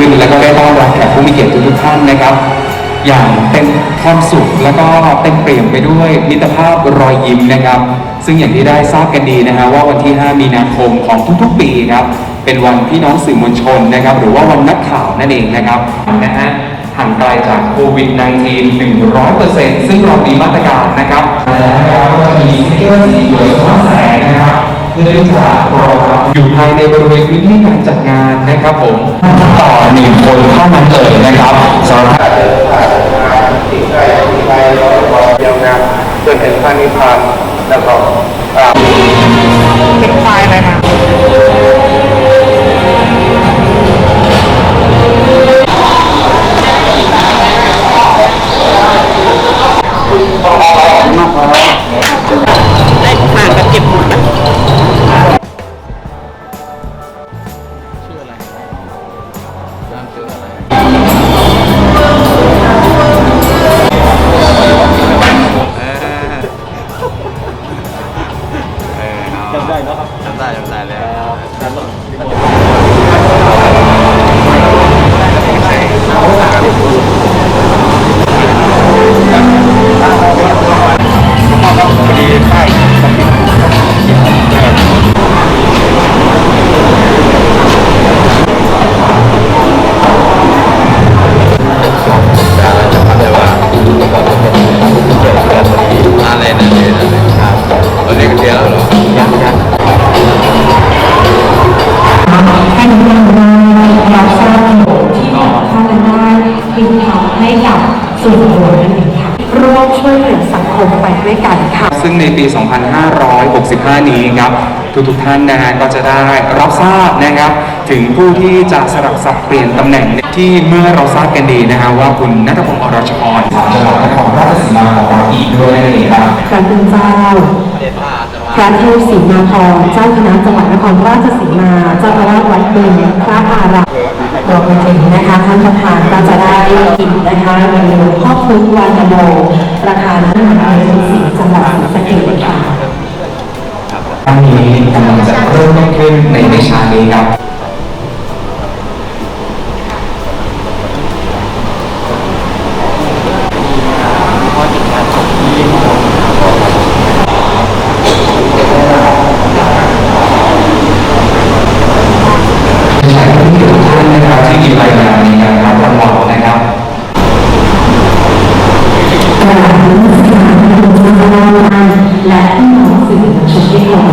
ขึ้น แล้วก็ได้ต้อนรับแขกผู้มีเกียรติทุกท่านนะครับ อย่างเต็มความสุขแล้วก็เต็มเปี่ยมไปด้วยมิตรภาพรอยยิ้มนะครับ ซึ่งอย่างที่ได้ทราบกันดีนะฮะว่าวันที่ 5 มีนาคมของทุกๆปีครับเป็นวันพี่น้องสื่อมวลชนนะครับ หรือว่าวันนักข่าวนั่นเองนะครับนะฮะห่างไกลจากโควิด -19 100%ซึ่งเรามีมาตรการนะครับแล้วก็จะมีสติ๊กเกอร์สีเหลืองสะท้อนแสงนะครับ เพื่อที่จะรองรับอยู่ภายในบริเวณพื้นที่การจัดงานนะครับผมต่อหนึ่งคนเท่านั้นเลยนะครับสำหรับที่ใกล้ที่ใกล้ร้อยกว่าเดียวนะจนถึงพระนิพพานแล้วก็อ่าเป็นไฟล์อะไรมา ส่วนรวมนั่นเองค่ะร่วมช่วยเหลือสังคมไปด้วยกันค่ะ ซึ่งในปี 2565 นี้ครับ ทุกๆท่านนะฮะก็จะได้รับทราบนะครับ ถึงผู้ที่จะสลับสับเปลี่ยนตำแหน่งที่เมื่อเราทราบกันดีนะฮะว่าคุณนัทพงศ์อรชรจังหวัดนครราชสีมาของเราอีกด้วยนั่นเองครับพระคุณเจ้า พระเทพศรีมาพรเจ้าคณะจังหวัดนครราชสีมา เจ้าอาวาสวัดบึงพระอารามรวมไปถึงนะคะท่านประธานก็จะได้กินนะคะในหลวงพ่อพุธวานโมประธานมหาวิทยาลัยศรีจังหวัดศรีสะเกษค่ะครั้งนี้กำลังจะเริ่มต้นขึ้นในไม่ช้านี้ครับ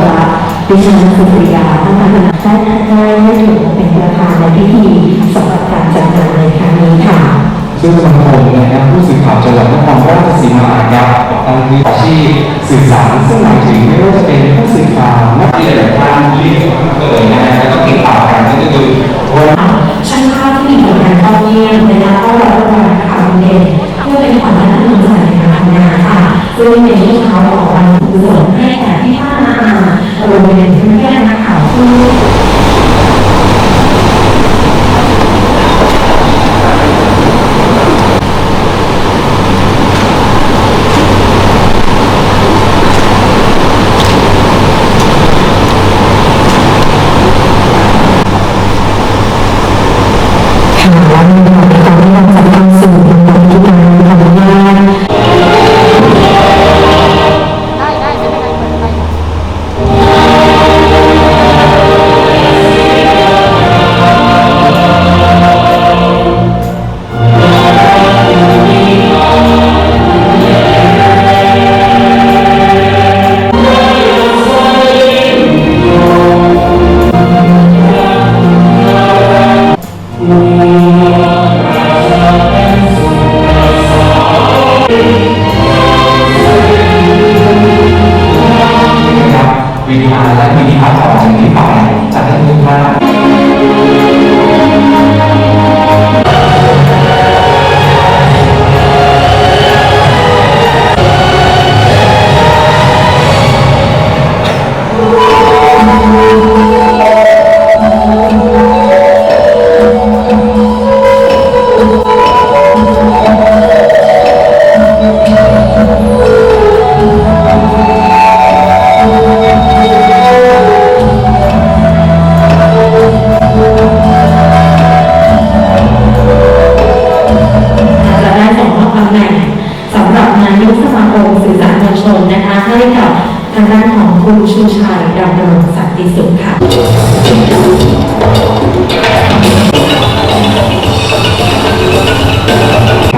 ที่เคารพรักดิฉันสุริยาท่านประธานได้ได้ให้ถือเป็นประธานในพิธีสำหรับการจัดงานในครั้งนี้ค่ะ ซึ่งสมาคมนะครับผู้สื่อข่าวจังหวัดนครราชสีมาครับตั้งที่อาชีพสื่อสารซึ่งหมายถึงไม่ว่าจะเป็นผู้สื่อข่าวนักเรียนหลายท่านที่เคยนะฮะแล้วก็ติดตามกันนั่นก็คือวันช่างภาพที่มีผลงานเข้าเยี่ยมนะคะ ให้กับทางด้านของคุณชูชัยดำรงสันติสุขค่ะ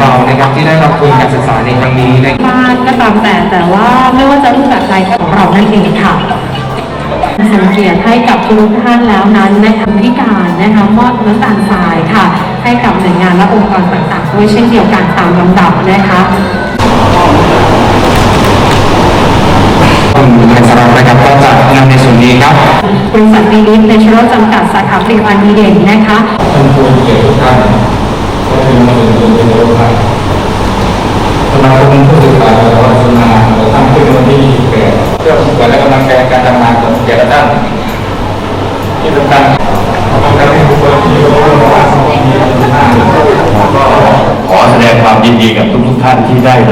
เรานะครที่ได้รับทุนการศึกษาในครั้งนี้ในบ้านก็ตามแต่แต่ว่าไม่ว่าจะรูปแบบใดของเรานั่นเองค่ะส่งเกียรติให้กับทุกท่านแล้วนั้นในะคะพิการนะคะมอบน้ำตาลทรายค่ะ ให้กับหน่วยงานและองค์กรต่างๆด้วยเช่นเดียวกันตามลำดับนะคะ คุณเมษรัตน์นะครับก็จะนำในส่วนนี้ครับบริษัทดีลิฟเนเชอรัลจำกัดสาขาผลิตภัณฑ์ดีเด่นนะคะท่านผู้มีเกียรติทุกท่านก็คือมาถึงจุดที่เคารพครับสมาคมผู้สื่อข่าวจังหวัดสุราษฎร์เราตั้งขึ้นวันที่28เพื่อส่งเสริมและกำลังใจการทำงานของแก่ละท่านที่สำคัญขอบคุณทุกคนที่ร่วมมือกันมีทุกท่านก็ขอแสดงความยินดีกับทุกๆท่านที่ได้รับรางวัล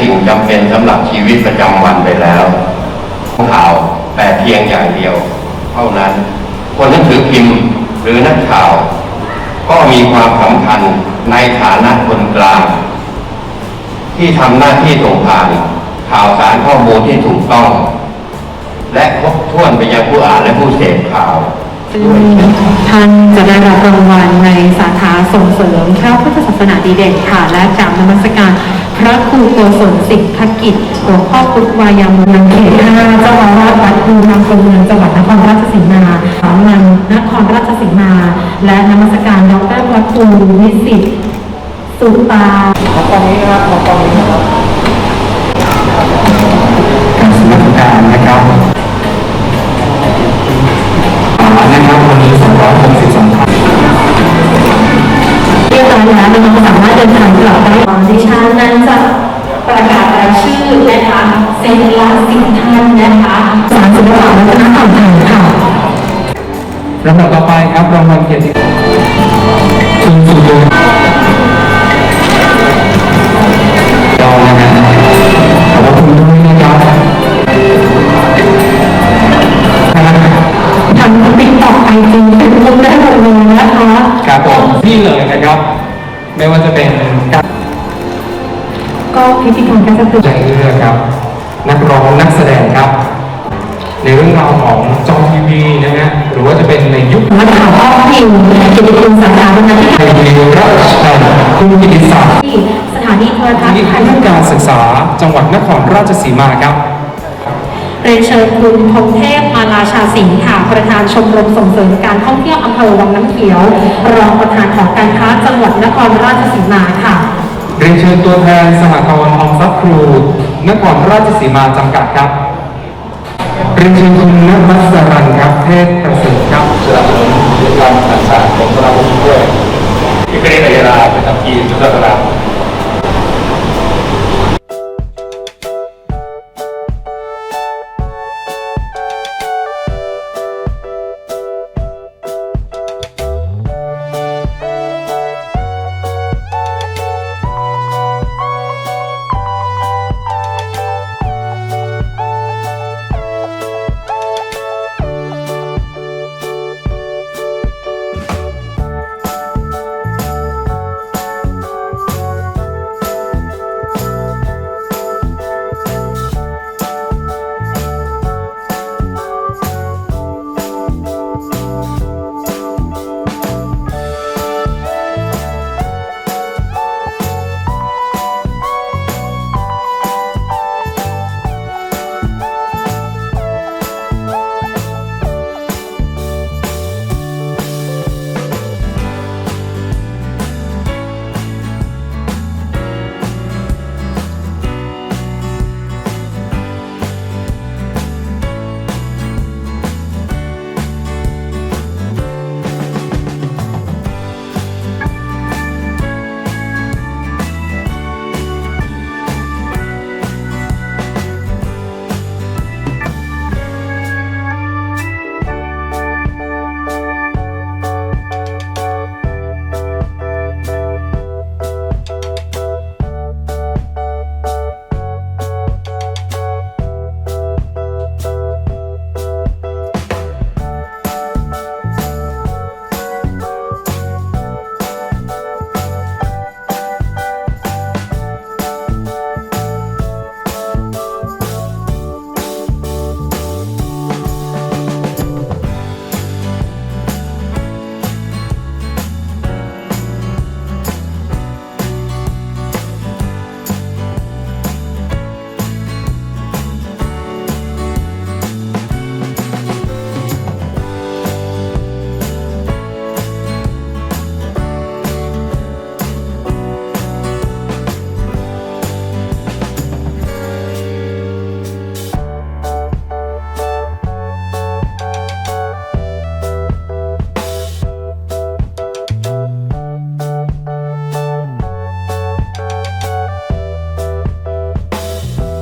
สิ่งจำเป็นสำหรับชีวิตประจำวันไปแล้วข่าวแต่เพียงอย่างเดียว เท่านั้น คนหนังสือพิมพ์หรือนักข่าว ก็มีความสำคัญในฐานะคนกลาง ที่ทำหน้าที่ส่งผ่านข่าวสารข้อมูลที่ถูกต้อง และครบถ้วนไปยังผู้อ่านและผู้เสพข่าวท่านจะได้รับรางวัลในสาขาส่งเสริมพระพุทธศาสนาดีเด่นค่ะ และกราบนมัสการ ระครูโกศลสิทธกิจหลวงพ่อพุทธวายามุนังเขตห้าเจ้าอาวาสวัดภูนำคนเมืองจังหวัดนครราชสีมาสามัญนครราชสีมา และนมัสการดรพระครูวิสิตสุตาการสนับสนุนการนะครับอ่านะครับวันนี้262ท่านเรียบร้อยแล้วน้องๆสามาร ดินทางกลับได้ดิฉันนั้นจะประกาศรายชื่อนะคะเซ็นละสิบท่านนะคะสารศิลปะวัฒนธรรมไทยค่ะลำดับต่อไปครับรางวัลเกียรติคุณสุดยเร ก็พิธีกรก็จะคือใจเลือกครับ นักร้องนักแสดงครับ ในเรื่องราวของจอทีวีนะฮะหรือว่าจะเป็นในยุคมาถามพ่อพิมกิติคุณสาขาบรรณาธิไทการยวีราชแทนคุณกิติศักดิ์ที่สถานีโทรทัศน์ที่ไทยท่านการศึกษาจังหวัดนครราชสีมาครับเรียนเชิญคุณพงเทพมาลาชาสิงห์ค่ะ ประธานชมรมส่งเสริมการท่องเที่ยวอำเภอวังน้ำเขียว รองประธานของการค้าจังหวัดนครราชสีมาค่ะ เรียนเชิญตัวแทนสหกรณ์ออมทรัพย์ครูนครราชสีมาจำกัดครับ เรียนเชิญคุณนภัสรันครับ เทศประเสริฐครับสนับสนุนกิจกรรมต่างๆของสมาคมด้วยที่เป็นระยะเวลาเป็นทำกีจุดสระ